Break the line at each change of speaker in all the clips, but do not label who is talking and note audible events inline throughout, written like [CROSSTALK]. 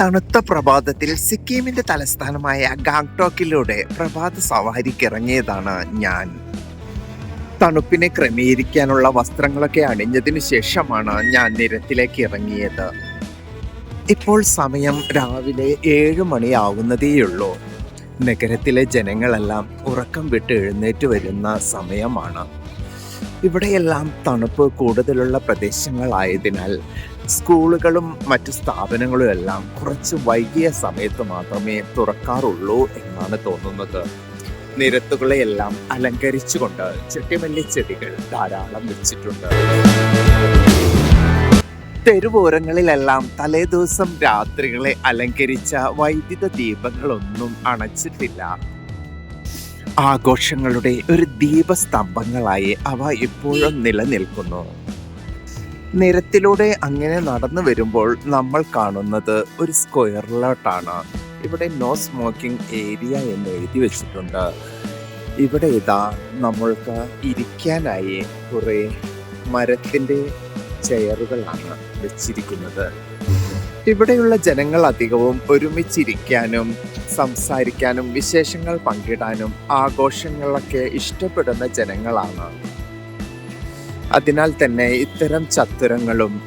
തണുത്ത പ്രഭാതത്തിൽ സിക്കിമിന്റെ തലസ്ഥാനമായ ഗാങ്ടോക്കിലൂടെ പ്രഭാത സവാരിക്ക് ഇറങ്ങിയതാണ് ഞാൻ. തണുപ്പിനെ ക്രമീകരിക്കാനുള്ള വസ്ത്രങ്ങളൊക്കെ അണിഞ്ഞതിനു ശേഷമാണ് ഞാൻ നിരത്തിലേക്ക് ഇറങ്ങിയത്. ഇപ്പോൾ സമയം രാവിലെ ഏഴ് മണിയാവുന്നതേയുള്ളൂ. നഗരത്തിലെ ജനങ്ങളെല്ലാം ഉറക്കം വിട്ട് എഴുന്നേറ്റ് വരുന്ന സമയമാണ്. ഇവിടെയെല്ലാം തണുപ്പ് കൂടുതലുള്ള പ്രദേശങ്ങളായതിനാൽ സ്കൂളുകളും മറ്റു സ്ഥാപനങ്ങളും എല്ലാം കുറച്ച് വൈകിയ സമയത്ത് മാത്രമേ തുറക്കാറുള്ളൂ എന്നാണ് തോന്നുന്നത്. നിരത്തുകളെയെല്ലാം അലങ്കരിച്ചുകൊണ്ട് ചെട്ടിമല്ലി ചെടികൾ ധാരാളം വെച്ചിട്ടുണ്ട്. തെരുവോരങ്ങളിലെല്ലാം തലേദിവസം രാത്രികളെ അലങ്കരിച്ച വൈദ്യുത ദീപങ്ങളൊന്നും അണച്ചിട്ടില്ല. ആഘോഷങ്ങളുടെ ഒരു ദീപസ്തംഭങ്ങളായി അവ ഇപ്പോഴും നിലനിൽക്കുന്നു. നിരത്തിലൂടെ അങ്ങനെ നടന്നു വരുമ്പോൾ നമ്മൾ കാണുന്നത് ഒരു സ്ക്വയർ സ്ക്വയറിലോട്ടാണ് ഇവിടെ നോ സ്മോക്കിംഗ് ഏരിയ എന്ന് എഴുതി വെച്ചിട്ടുണ്ട്. ഇവിടെ ഇതാ നമ്മൾക്ക് ഇരിക്കാനായി കുറേ മരത്തിന്റെ ചെയറുകളാണ് വെച്ചിരിക്കുന്നത്. ഇവിടെയുള്ള ജനങ്ങൾ അധികവും ഒരുമിച്ചിരിക്കാനും സംസാരിക്കാനും വിശേഷങ്ങൾ പങ്കിടാനും ആഘോഷങ്ങളൊക്കെ ഇഷ്ടപ്പെടുന്ന ജനങ്ങളാണ്. അതിനാൽ തന്നെ ഇത്തരം ചത്തുരങ്ങളും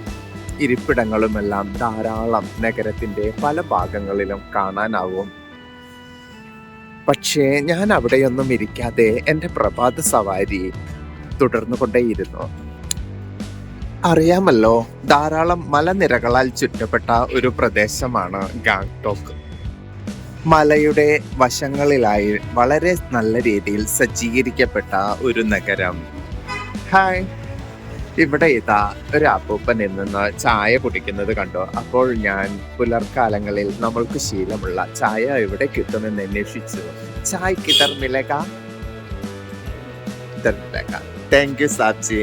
ഇരിപ്പിടങ്ങളുമെല്ലാം ധാരാളം നഗരത്തിന്റെ പല ഭാഗങ്ങളിലും കാണാനാവും. പക്ഷേ ഞാൻ അവിടെയൊന്നും ഇരിക്കാതെ എന്റെ പ്രഭാത സവാരി തുടർന്നു കൊണ്ടേയിരുന്നു അറിയാമല്ലോ ധാരാളം മലനിരകളാൽ ചുറ്റപ്പെട്ട ഒരു പ്രദേശമാണ് ഗാങ്ടോക്ക്. മലയുടെ വശങ്ങളിലായി വളരെ നല്ല രീതിയിൽ സജ്ജീകരിക്കപ്പെട്ട ഒരു നഗരം. ഹായ് ഇവിടെ ഇതാ ഒരു അപ്പൂപ്പൻ നിന്ന് ചായ കുടിക്കുന്നത് കണ്ടു? അപ്പോൾ ഞാൻ പുലർക്കാലങ്ങളിൽ നമ്മൾക്ക് ശീലമുള്ള ചായ എവിടെ കിട്ടുമെന്ന് അന്വേഷിച്ചു. ചായ കിതർ മിലക താങ്ക് യു സാബ്ജി.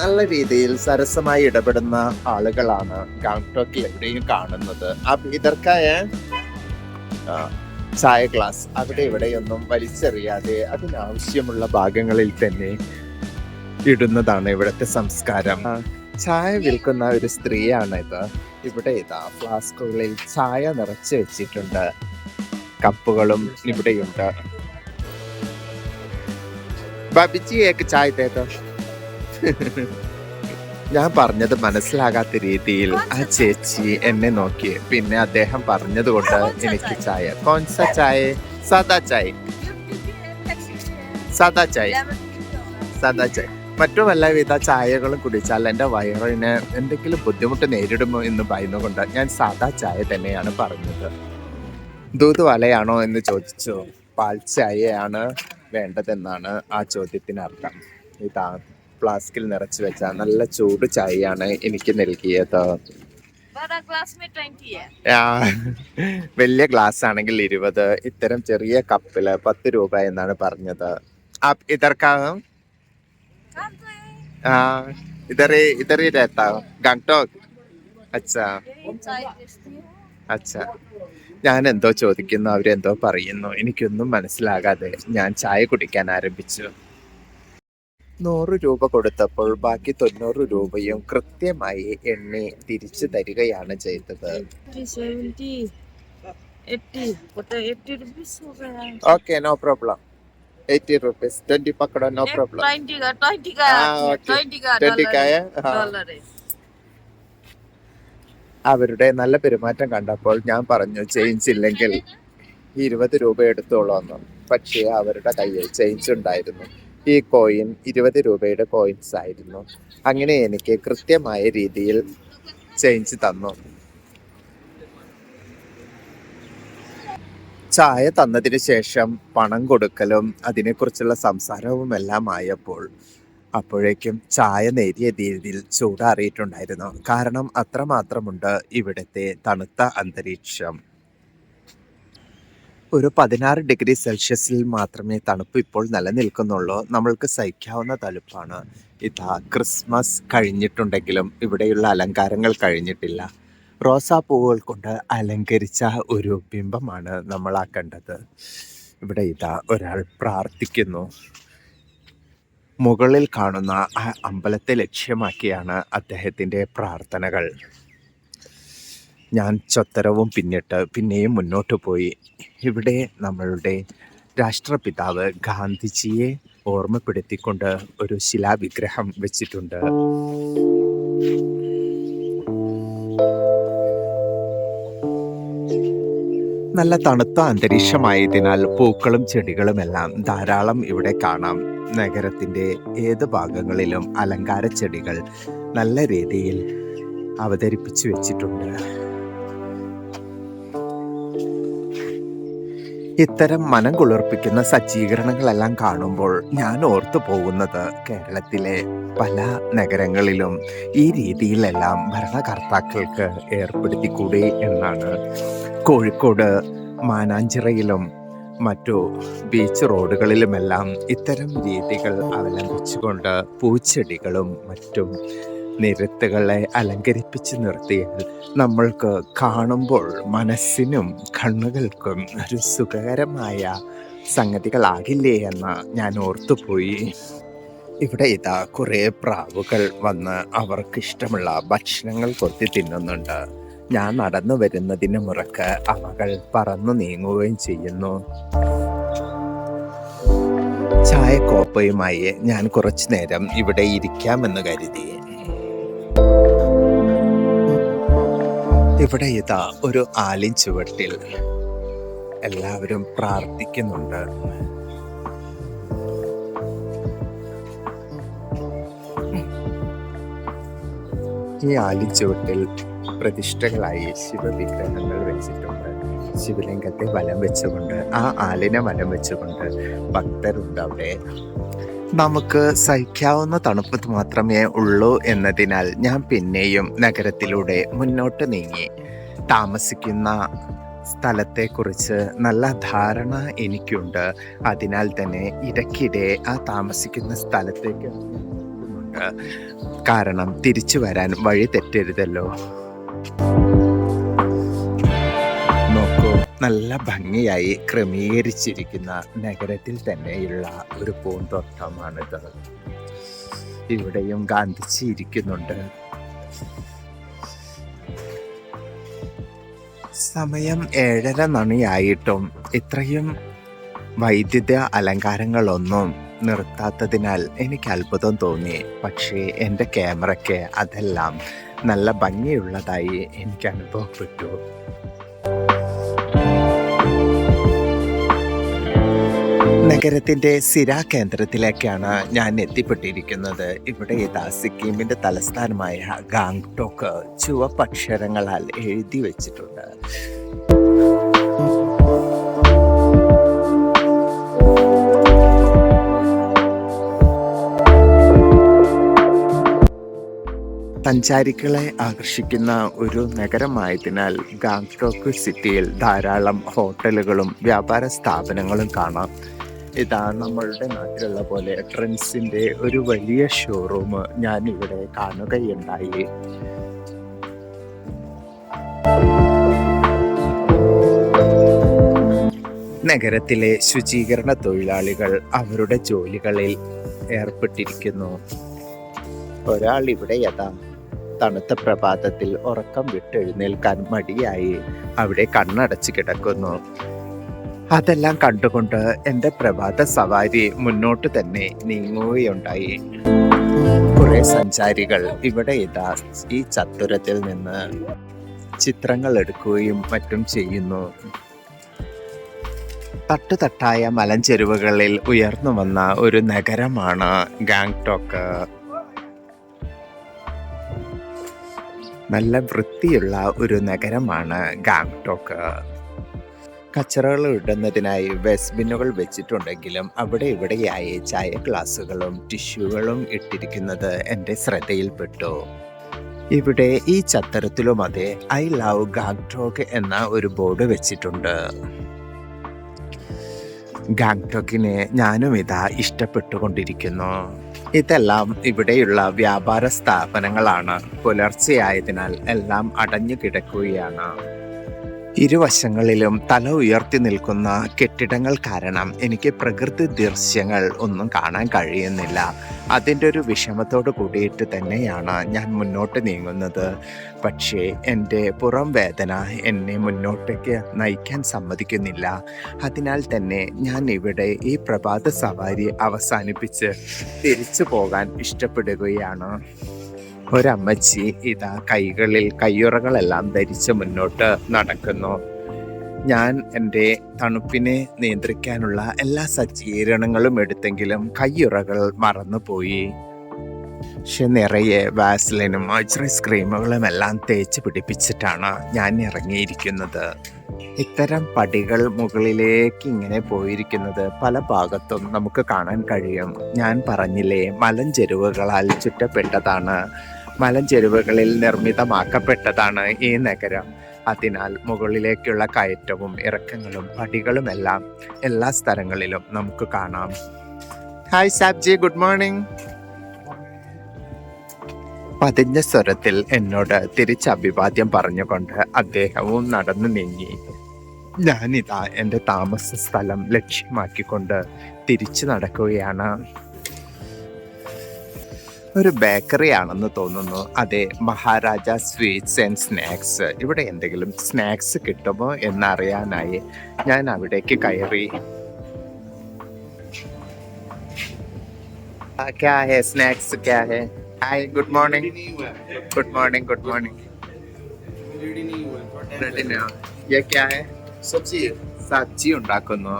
നല്ല രീതിയിൽ സരസമായി ഇടപെടുന്ന ആളുകളാണ് ഗാംഗ്ടോക്കിൽ എവിടെയും കാണുന്നത്. അപ്പൊ ഇതർക്കായ? ചായ ഗ്ലാസ്. അവിടെ ഇവിടെയൊന്നും വലിച്ചെറിയാതെ അതിനാവശ്യമുള്ള ഭാഗങ്ങളിൽ തന്നെ ഇടുന്നതാണ് ഇവിടുത്തെ സംസ്കാരം. ചായ വിൽക്കുന്ന ഒരു സ്ത്രീയാണ് ഇത്. ഇവിടെ ഇതാ ഫ്ലാസ്കുകളിൽ ചായ നിറച്ച് വെച്ചിട്ടുണ്ട്. കപ്പുകളും ഇവിടെയുണ്ട്. ബബിജിയൊക്കെ ചായ തേതോ ഞാൻ പറഞ്ഞത് മനസ്സിലാകാത്ത രീതിയിൽ ആ ചേച്ചി എന്നെ നോക്കി. പിന്നെ അദ്ദേഹം പറഞ്ഞത് കൊണ്ട് എനിക്ക് ചായ. കോൺസ ചായ സാദാ ചായ. സാദാ ചായ. സാദാ ചായ. മറ്റുമല്ല വിധ ചായകളും കുടിച്ചാൽ എന്റെ വയറിന് എന്തെങ്കിലും ബുദ്ധിമുട്ട് നേരിടുമോ എന്ന് പറയുന്നതുകൊണ്ട് ഞാൻ സാധാ ചായ തന്നെയാണ് പറഞ്ഞത്. ദൂത് വലയാണോ എന്ന് ചോദിച്ചു. പാൽ ചായയാണ് വേണ്ടതെന്നാണ് ആ ചോദ്യത്തിനർത്ഥം. ഇതാ ഫ്ലാസ്കിൽ നിറച്ച് വെച്ച നല്ല ചൂട് ചായയാണ് എനിക്ക് നൽകിയത്. വലിയ ഗ്ലാസ് ആണെങ്കിൽ ഇരുപത് ഇത്തരം ചെറിയ കപ്പിൽ പത്ത് രൂപ എന്നാണ് പറഞ്ഞത്.
ഇതർക്കാകും तो है
ആ ഇതറി ഇതറി രഹത്താ ഗാങ്ടോക്ക് അച്ഛാ
यही चाय टेस्टी है
അച്ഛാ ഞാൻ എന്തോ ചോദിക്കുന്നു അവരെന്തോ പറയുന്നു എനിക്കൊന്നും മനസ്സിലാകാതെ ഞാൻ ചായ കുടിക്കാൻ ആരംഭിച്ചു നൂറ് രൂപ കൊടുത്തപ്പോൾ ബാക്കി തൊണ്ണൂറ് രൂപയും കൃത്യമായി എണ്ണി തിരിച്ചു തരികയാണ് ചെയ്തത്
थ्री सेवेंटी एट्टी पता एट्टी रुपीस हो गया
okay no problem
eighty
rupees
twenty
పక్కడ
no problem ട്വന്റിക്കായ
അവരുടെ നല്ല പെരുമാറ്റം കണ്ടപ്പോൾ ഞാൻ പറഞ്ഞു ചേഞ്ച് ഇല്ലെങ്കിൽ ഇരുപത് രൂപ എടുത്തോളാം പക്ഷേ അവരുടെ കയ്യിൽ ചേഞ്ച് ഉണ്ടായിരുന്നു. ഈ കോയിൻ ഇരുപത് രൂപയുടെ കോയിൻസ് ആയിരുന്നു. അങ്ങനെ എനിക്ക് കൃത്യമായ രീതിയിൽ ചേഞ്ച് തന്നു. ചായ തന്നതിന് ശേഷം പണം കൊടുക്കലും അതിനെക്കുറിച്ചുള്ള സംസാരവും എല്ലാം ആയപ്പോൾ അപ്പോഴേക്കും ചായ നേരിയ രീതിയിൽ ചൂടാറിയിട്ടുണ്ടായിരുന്നു. കാരണം അത്രമാത്രമുണ്ട് ഇവിടുത്തെ തണുത്ത അന്തരീക്ഷം. ഒരു പതിനാറ് ഡിഗ്രി സെൽഷ്യസിൽ മാത്രമേ തണുപ്പ് ഇപ്പോൾ നിലനിൽക്കുന്നുള്ളൂ. നമ്മൾക്ക് സഹിക്കാവുന്ന തണുപ്പാണ്. ഇതാ ക്രിസ്മസ് കഴിഞ്ഞിട്ടുണ്ടെങ്കിലും ഇവിടെയുള്ള അലങ്കാരങ്ങൾ കഴിഞ്ഞിട്ടില്ല. റോസാപ്പൂവുകൾ കൊണ്ട് അലങ്കരിച്ച ഒരു ബിംബമാണ് നമ്മൾ ആ കണ്ടത്. ഇവിടെ ഇതാ ഒരാൾ പ്രാർത്ഥിക്കുന്നു. മുകളിൽ കാണുന്ന ആ അമ്പലത്തെ ലക്ഷ്യമാക്കിയാണ് അദ്ദേഹത്തിന്റെ പ്രാർത്ഥനകൾ. ഞാൻ ചൊത്തരവും പിന്നിട്ട് പിന്നെയും മുന്നോട്ട് പോയി. ഇവിടെ നമ്മളുടെ രാഷ്ട്രപിതാവ് ഗാന്ധിജിയെ ഓർമ്മപ്പെടുത്തിക്കൊണ്ട് ഒരു ശിലാവിഗ്രഹം വെച്ചിട്ടുണ്ട്. നല്ല തണുത്ത അന്തരീക്ഷമായതിനാൽ പൂക്കളും ചെടികളുമെല്ലാം ധാരാളം ഇവിടെ കാണാം. നഗരത്തിന്റെ ഏത് ഭാഗങ്ങളിലും അലങ്കാര ചെടികൾ നല്ല രീതിയിൽ അവതരിപ്പിച്ചു വെച്ചിട്ടുണ്ട്. ഇത്തരം മനം കുളിർപ്പിക്കുന്ന സജ്ജീകരണങ്ങളെല്ലാം കാണുമ്പോൾ ഞാൻ ഓർത്തു പോകുന്നത് കേരളത്തിലെ പല നഗരങ്ങളിലും ഈ രീതിയിലെല്ലാം ഭരണകർത്താക്കൾക്ക് ഏർപ്പെടുത്തിക്കൂടെ എന്നാണ്. കോഴിക്കോട് മാനാഞ്ചിറയിലും മറ്റു ബീച്ച് റോഡുകളിലുമെല്ലാം ഇത്തരം രീതികൾ അവലംബിച്ചുകൊണ്ട് പൂച്ചെടികളും മറ്റും നിരത്തുകളെ അലങ്കരിപ്പിച്ച് നിർത്തിയാൽ നമ്മൾക്ക് കാണുമ്പോൾ മനസ്സിനും കണ്ണുകൾക്കും ഒരു സുഖകരമായ സംഗതികളാകില്ലേ എന്ന് ഞാൻ ഓർത്തുപോയി. ഇവിടെ ഇതാ കുറേ പ്രാവുകൾ വന്ന് അവർക്കിഷ്ടമുള്ള ഭക്ഷണങ്ങൾ കൊത്തി തിന്നുന്നുണ്ട്. ഞാൻ നടന്നു വരുന്നതിന് മുറക്ക് അവകൾ പറന്നു നീങ്ങുകയും ചെയ്യുന്നു. ചായക്കോപ്പയുമായി ഞാൻ കുറച്ചു നേരം ഇവിടെ ഇരിക്കാമെന്ന് കരുതി. ഇവിടെ ഇതാ ഒരു ആലിൻ ചുവട്ടിൽ എല്ലാവരും പ്രാർത്ഥിക്കുന്നുണ്ട്. ഈ ആലിൻ ചുവട്ടിൽ പ്രതിഷ്ഠകളായി ശിവവിഗ്രഹങ്ങൾ വെച്ചിട്ടുണ്ട്. ശിവലിംഗത്തെ വലം വെച്ചുകൊണ്ട് ആ ആലിനെ വലം വെച്ചുകൊണ്ട് ഭക്തരുണ്ട് അവിടെ നമുക്ക് സഹിക്കാവുന്ന തണുപ്പ് മാത്രമേ ഉള്ളൂ എന്നതിനാൽ ഞാൻ പിന്നെയും നഗരത്തിലൂടെ മുന്നോട്ട് നീങ്ങി. താമസിക്കുന്ന സ്ഥലത്തെക്കുറിച്ച് നല്ല ധാരണ എനിക്കുണ്ട്. അതിനാൽ തന്നെ ഇടയ്ക്കിടെ ആ താമസിക്കുന്ന സ്ഥലത്തേക്ക്. കാരണം തിരിച്ചു വരാൻ വഴി തെറ്റരുതല്ലോ. നല്ല ഭംഗിയായി ക്രമീകരിച്ചിരിക്കുന്ന നഗരത്തിൽ തന്നെയുള്ള ഒരു പൂന്തോട്ടമാണിത്. ഇവിടെയും ഗാന്ധിജി ഇരിക്കുന്നുണ്ട്. സമയം ഏഴര മണിയായിട്ടും ഇത്രയും വൈദ്യുത അലങ്കാരങ്ങളൊന്നും നിർത്താത്തതിനാൽ എനിക്ക് അത്ഭുതം തോന്നി. പക്ഷേ എന്റെ ക്യാമറയ്ക്ക് അതെല്ലാം നല്ല ഭംഗിയുള്ളതായി എനിക്ക് അനുഭവപ്പെട്ടു. നഗരത്തിന്റെ കേന്ദ്രത്തിലേക്കാണ് ഞാൻ എത്തിപ്പെട്ടിരിക്കുന്നത്. ഇവിടെ ഇതാ സിക്കിമിന്റെ തലസ്ഥാനമായ ഗാങ്ടോക്ക് ചുവപ്പക്ഷരങ്ങളാൽ എഴുതി വെച്ചിട്ടുണ്ട്. സഞ്ചാരികളെ ആകർഷിക്കുന്ന ഒരു നഗരമായതിനാൽ ഗാംഗ്ടോക്ക് സിറ്റിയിൽ ധാരാളം ഹോട്ടലുകളും വ്യാപാര സ്ഥാപനങ്ങളും കാണാം. ഇതാ നമ്മളുടെ നാട്ടിലുള്ള പോലെ ട്രെൻഡ്സിന്റെ ഒരു വലിയ ഷോറൂം ഞാൻ ഇവിടെ കാണുകയുണ്ടായി. നഗരത്തിലെ ശുചീകരണ തൊഴിലാളികൾ അവരുടെ ജോലികളിൽ ഏർപ്പെട്ടിരിക്കുന്നു. ഒരാൾ ഇവിടെ യഥാ തണുത്ത പ്രഭാതത്തിൽ ഉറക്കം വിട്ടെഴുന്നേൽക്കാൻ മടിയായി. അവിടെ കണ്ണടച്ച് കിടക്കുന്നു. അതെല്ലാം കണ്ടുകൊണ്ട് എന്റെ പ്രഭാത സവാരി മുന്നോട്ട് തന്നെ നീങ്ങുകയുണ്ടായി. കുറെ സഞ്ചാരികൾ ഇവിടെ ഇതാ ഈ ചത്തുരത്തിൽ നിന്ന് ചിത്രങ്ങൾ എടുക്കുകയും മറ്റും ചെയ്യുന്നു. തട്ടുതട്ടായ മലഞ്ചെരുവുകളിൽ ഉയർന്നു വന്ന ഒരു നഗരമാണ് ഗാങ്ടോക്ക് നല്ല വൃത്തിയുള്ള ഒരു നഗരമാണ് ഗാങ്ടോക്ക് കച്ചറകൾ ഇടുന്നതിനായി വെസ്ബിനുകൾ വെച്ചിട്ടുണ്ടെങ്കിലും അവിടെ ഇവിടെയായി ചായ ഗ്ലാസുകളും ടിഷ്യൂകളും ഇട്ടിരിക്കുന്നത് എന്റെ ശ്രദ്ധയിൽപ്പെട്ടു. ഇവിടെ ഈ ചത്തരത്തിലും അതെ ഐ ലവ് ഗാങ്ടോക്ക് എന്ന ഒരു ബോർഡ് വെച്ചിട്ടുണ്ട്. ഗാങ്ടോക്കിനെ ഞാനും ഇതാ ഇഷ്ടപ്പെട്ടുകൊണ്ടിരിക്കുന്നു. ഇതെല്ലാം ഇവിടെയുള്ള വ്യാപാര സ്ഥാപനങ്ങളാണ്. പുലർച്ചെയായതിനാൽ എല്ലാം അടഞ്ഞു കിടക്കുകയാണ്. ഇരുവശങ്ങളിലും തല ഉയർത്തി നിൽക്കുന്ന കെട്ടിടങ്ങൾ കാരണം എനിക്ക് പ്രകൃതി ദൃശ്യങ്ങൾ ഒന്നും കാണാൻ കഴിയുന്നില്ല. അതിന്റെ ഒരു വിഷമത്തോട് കൂടിയിട്ട് തന്നെയാണ് ഞാൻ മുന്നോട്ട് നീങ്ങുന്നത്. പക്ഷേ എന്റെ പുറം വേദന എന്നെ മുന്നോട്ടേക്ക് നയിക്കാൻ സമ്മതിക്കുന്നില്ല. അതിനാൽ തന്നെ ഞാൻ ഇവിടെ ഈ പ്രഭാത സവാരി അവസാനിപ്പിച്ച് തിരിച്ചു പോകാൻ ഇഷ്ടപ്പെടുകയാണ്. ഒരമ്മച്ചി ഇതാ കൈകളിൽ കയ്യുറകളെല്ലാം ധരിച്ച് മുന്നോട്ട് നടക്കുന്നു. ഞാൻ എന്റെ തണുപ്പിനെ നിയന്ത്രിക്കാനുള്ള എല്ലാ സജ്ജീകരണങ്ങളും എടുത്തെങ്കിലും കയ്യുറകൾ മറന്നുപോയി. പക്ഷെ നിറയെ വാസ്ലിനും മോയ്സ്ചറൈസ് ക്രീമുകളും എല്ലാം തേച്ച് പിടിപ്പിച്ചിട്ടാണ് ഞാൻ ഇറങ്ങിയിരിക്കുന്നത്. ഇത്തരം പടികൾ മുകളിലേക്ക് ഇങ്ങനെ പോയിരിക്കുന്നത് പല ഭാഗത്തും നമുക്ക് കാണാൻ കഴിയും. ഞാൻ പറഞ്ഞില്ലേ മലഞ്ചെരുവുകളാൽ ചുറ്റപ്പെട്ടതാണ്. മലഞ്ചെരുവുകളിൽ നിർമ്മിതമാക്കപ്പെട്ടതാണ് ഈ നഗരം. അതിനാൽ മുകളിലേക്കുള്ള കയറ്റവും ഇറക്കങ്ങളും പടികളുമെല്ലാം എല്ലാ സ്ഥലങ്ങളിലും നമുക്ക് കാണാം. ഹായ് സാബ്ജി ഗുഡ് മോർണിംഗ് പതിഞ്ഞ സ്വരത്തിൽ എന്നോട് തിരിച്ച് അഭിവാദ്യം പറഞ്ഞുകൊണ്ട് അദ്ദേഹവും നടന്നു നീങ്ങി. ഞാനിതാ എന്റെ താമസ സ്ഥലം ലക്ഷ്യമാക്കിക്കൊണ്ട് തിരിച്ചു നടക്കുകയാണ്. ഒരു ബേക്കറി ആണെന്ന് തോന്നുന്നു അതെ മഹാരാജ സ്വീറ്റ്സ് ആൻഡ് സ്നാക്സ് ഇവിടെ എന്തെങ്കിലും സ്നാക്സ് കിട്ടുമോ എന്നറിയാനായി ഞാൻ അവിടേക്ക് കയറി ആ, क्या है स्नैक्स क्या है hi good morning good morning good morning ready ना ये क्या है
सब्जी
സബ്ജി ഉണ്ടാക്കുന്നു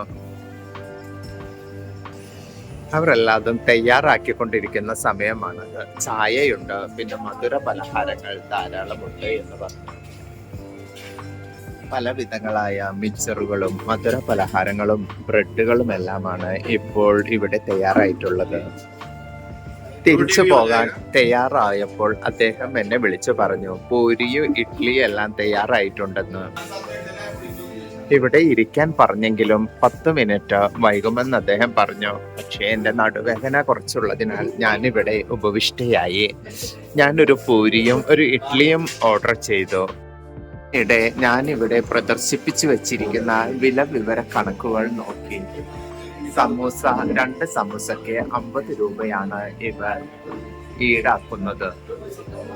അവരെല്ലാതും തയ്യാറാക്കിക്കൊണ്ടിരിക്കുന്ന സമയമാണത് ചായയുണ്ട് പിന്നെ മധുര പലഹാരങ്ങൾ ധാരാളമുണ്ട് എന്ന് പറഞ്ഞു. പല വിധങ്ങളായ മിക്സറുകളും മധുര പലഹാരങ്ങളും ബ്രെഡുകളും എല്ലാമാണ് ഇപ്പോൾ ഇവിടെ തയ്യാറായിട്ടുള്ളത്. തിരിച്ചു പോകാൻ തയ്യാറായപ്പോൾ അദ്ദേഹം എന്നെ വിളിച്ചു പറഞ്ഞു പൂരിയും ഇഡ്ഡലിയും എല്ലാം തയ്യാറായിട്ടുണ്ടെന്ന്. ഇവിടെ ഇരിക്കാൻ പറഞ്ഞെങ്കിലും പത്ത് മിനിറ്റ് വൈകുമെന്ന് അദ്ദേഹം പറഞ്ഞു. പക്ഷേ എന്റെ നടുവേദന കുറച്ചുള്ളതിനാൽ ഞാനിവിടെ ഉപവിഷ്ടയായി. ഞാനൊരു പൂരിയും ഒരു ഇഡ്ഡലിയും ഓർഡർ ചെയ്തു. ഇടെ ഞാനിവിടെ പ്രദർശിപ്പിച്ചു വച്ചിരിക്കുന്ന വില വിവര കണക്കുകൾ നോക്കി. സമൂസ രണ്ട് സമൂസയ്ക്ക് അമ്പത് രൂപയാണ് ഇവർ ഈടാക്കുന്നത്.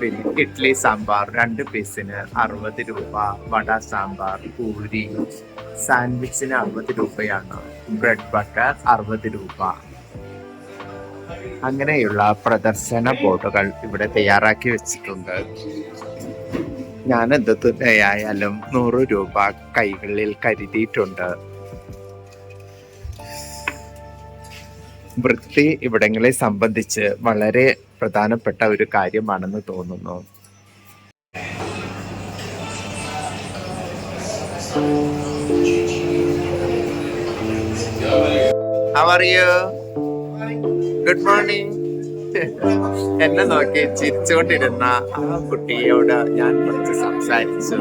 പിന്നെ ഇഡ്ഡലി സാമ്പാർ രണ്ട് പീസിന് അറുപത് രൂപ വട സാമ്പാർ പൂരി. സാൻഡ്വിച്ചിന് അറുപത് രൂപയാണ്. ബ്രെഡ് ബട്ടർ അറുപത് രൂപ. അങ്ങനെയുള്ള പ്രദർശന ബോർഡുകൾ ഇവിടെ തയ്യാറാക്കി വെച്ചിട്ടുണ്ട്. ഞാൻ എന്ത് തുന്നയായാലും നൂറ് രൂപ കൈകളിൽ കരുതിയിട്ടുണ്ട്. വൃത്തി ഇവിടങ്ങളെ സംബന്ധിച്ച് വളരെ പ്രധാനപ്പെട്ട ഒരു കാര്യമാണെന്ന് തോന്നുന്നു? Good morning. [LAUGHS] എന്നെ നോക്കി ചിരിച്ചുകൊണ്ടിരുന്ന ആ കുട്ടിയോട് ഞാൻ കുറച്ച് സംസാരിച്ചു.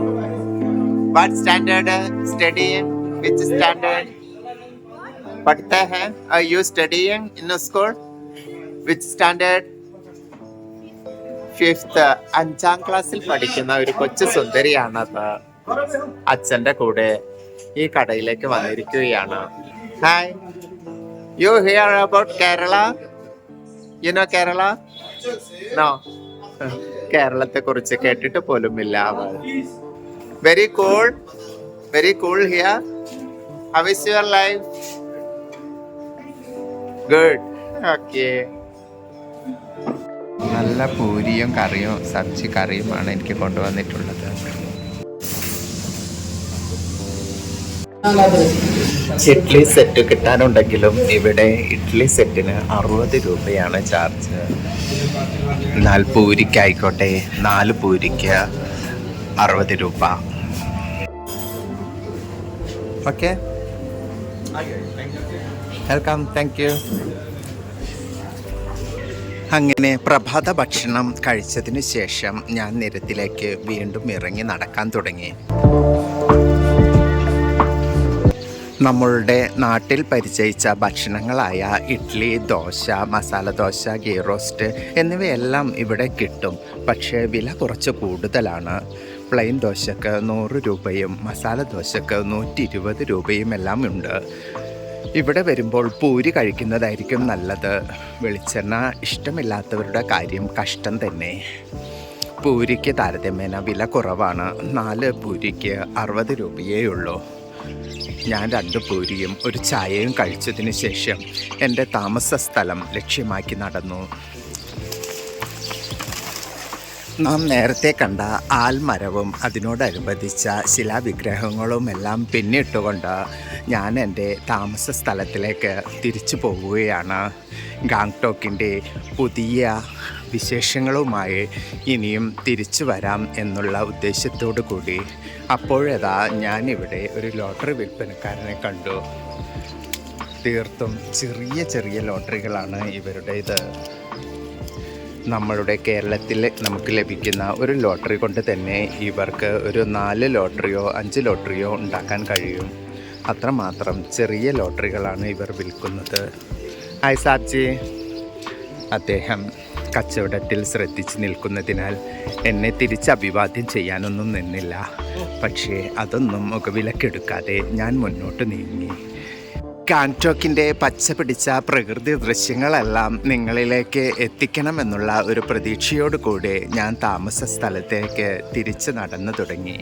What standard study which standard പഠിത്ത he? You studying in school which standard fifth അഞ്ചാം ക്ലാസ്സിൽ പഠിക്കുന്ന ഒരു കൊച്ചു സുന്ദരിയാണത് അച്ഛന്റെ കൂടെ ഈ കടയിലേക്ക് വന്നിരിക്കുകയാണ്. Hi you hear about Kerala you know Kerala no കേരളത്തെ കുറിച്ച് കേട്ടിട്ട് പോലുമില്ല. Very cool very cool here how is your life good okay നല്ല പൂരിയും കറിയും സബ്ജി കറിയുമാണ് എനിക്ക് കൊണ്ടുവന്നിട്ടുള്ളത്. ഇഡ്ഡലി സെറ്റ് കിട്ടാനുണ്ടെങ്കിലും ഇവിടെ ഇഡ്ഡലി സെറ്റിന് അറുപത് രൂപയാണ് ചാർജ്. എന്നാൽ പൂരിക്കായിക്കോട്ടെ നാല് പൂരിക്ക് അറുപത് രൂപ. ഓക്കെ. വെൽക്കം താങ്ക് യു അങ്ങനെ പ്രഭാത ഭക്ഷണം കഴിച്ചതിന് ശേഷം ഞാൻ നിരത്തിലേക്ക് വീണ്ടും ഇറങ്ങി നടക്കാൻ തുടങ്ങി. നമ്മളുടെ നാട്ടിൽ പരിചയിച്ച ഭക്ഷണങ്ങളായ ഇഡ്ഡലി ദോശ മസാല ദോശ ഗീ റോസ്റ്റ് എന്നിവയെല്ലാം ഇവിടെ കിട്ടും. പക്ഷേ വില കുറച്ച് കൂടുതലാണ്. പ്ലെയിൻ ദോശക്ക് നൂറ് രൂപയും മസാല ദോശക്ക് നൂറ്റി ഇരുപത് രൂപയും എല്ലാം ഉണ്ട്. ഇവിടെ വരുമ്പോൾ പൂരി കഴിക്കുന്നതായിരിക്കും നല്ലത്. വെളിച്ചെണ്ണ ഇഷ്ടമില്ലാത്തവരുടെ കാര്യം കഷ്ടം തന്നെ. പൂരിക്ക് താരതമ്യേന വില കുറവാണ്. നാല് പൂരിക്ക് അറുപത് രൂപയേ ഉള്ളൂ. ഞാൻ രണ്ട് പൂരിയും ഒരു ചായയും കഴിച്ചതിന് ശേഷം എന്റെ താമസ സ്ഥലം ലക്ഷ്യമാക്കി നടന്നു. നാം നേരത്തെ കണ്ട ആൽമരവും അതിനോടനുബന്ധിച്ച ശിലാവിഗ്രഹങ്ങളും എല്ലാം പിന്നിട്ടുകൊണ്ട് ഞാൻ എന്റെ താമസ സ്ഥലത്തിലേക്ക് തിരിച്ചു പോവുകയാണ്. ഗാങ്ടോക്കിന്റെ പുതിയ വിശേഷങ്ങളുമായി ഇനിയും തിരിച്ചു വരാം എന്നുള്ള ഉദ്ദേശത്തോടു കൂടി അപ്പോഴതാ ഞാനിവിടെ ഒരു ലോട്ടറി വിൽപ്പനക്കാരനെ കണ്ടു. തീർത്തും ചെറിയ ചെറിയ ലോട്ടറികളാണ് ഇവരുടേത്. നമ്മളുടെ കേരളത്തിൽ നമുക്ക് ലഭിക്കുന്ന ഒരു ലോട്ടറി കൊണ്ട് തന്നെ ഇവർക്ക് ഒരു നാല് ലോട്ടറിയോ അഞ്ച് ലോട്ടറിയോ ഉണ്ടാക്കാൻ കഴിയും. അത്രമാത്രം ചെറിയ ലോട്ടറികളാണ് ഇവർ വിൽക്കുന്നത്. ഹായ് സാച്ചി അദ്ദേഹം കച്ചവടത്തിൽ ശ്രദ്ധിച്ച് നിൽക്കുന്നതിനാൽ എന്നെ തിരിച്ച് അഭിവാദ്യം ചെയ്യാനൊന്നും നിന്നില്ല. പക്ഷേ അതൊന്നും മുഖവിലക്കെടുക്കാതെ ഞാൻ മുന്നോട്ട് നീങ്ങി. ഗാങ്ടോക്കിന്റെ പച്ച പിടിച്ച പ്രകൃതി ദൃശ്യങ്ങളെല്ലാം നിങ്ങളിലേക്ക് എത്തിക്കണമെന്നുള്ള ഒരു പ്രതീക്ഷയോടുകൂടി ഞാൻ താമസ സ്ഥലത്തേക്ക് തിരിച്ചു നടന്നു തുടങ്ങി.